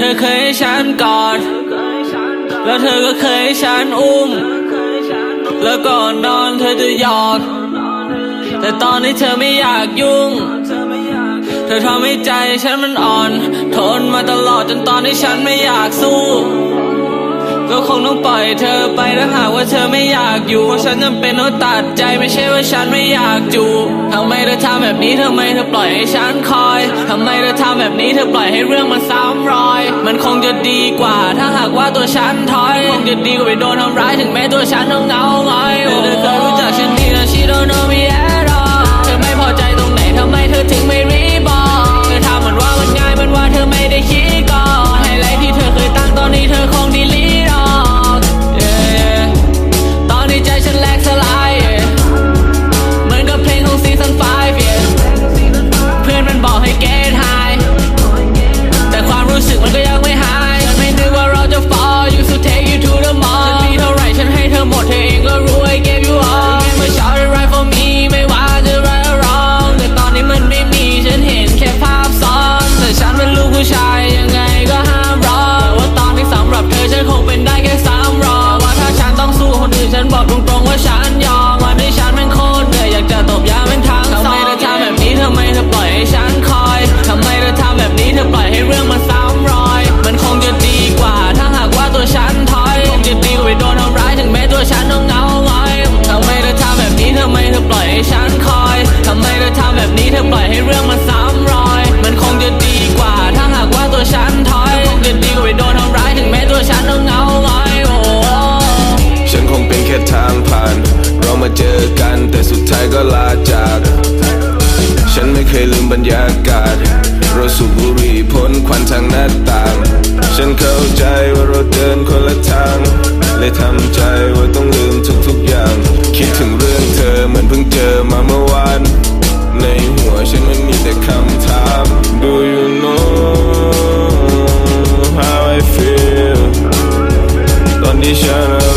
เคยให้ฉันกอด แล้วเธอก็เคยให้ฉันอุ้ม แล้วก่อนนอนเธอจะหยอด แต่ตอนนี้เธอไม่อยากยุ่ง เธอทำให้ใจฉันมันอ่อน ทนมาตลอดจนตอนที่ฉันไม่อยากสู้ ก็คงต้องปล่อยเธอไปถ้าหากว่าเธอไม่อยากอยู่เพราะฉันจำเป็นต้องตัดใจไม่ใช่ว่าฉันไม่อยากอยู่ทำไมเธอทำแบบนี้ทำไมเธอปล่อยให้ฉันคอยทำไมเธอทำแบบนี้เธอปล่อยให้เรื่องมันซ้ำรอย มันคงจะดีกว่า ถ้าหากว่าตัวฉันถอยคงจะดีกว่าไปโดนทำร้ายถึงแม้ตัวฉันต้องเหงาไงอยเธอเคยรู้ ก็ลาจาก ฉันไม่เคยลืมบรรยากาศรถสูบบุหรี่พ่นควันทางหน้าต่าง ฉันเข้าใจว่าเราเดินคนละทางเลยทำใจว่าต้องลืมทุกทุกอย่าง คิดถึงเรื่องเธอเหมือนเพิ่งเจอมาเมื่อวาน ในหัวฉันมันมีแต่คำถาม Do you know how I feel ตอนที่ฉัน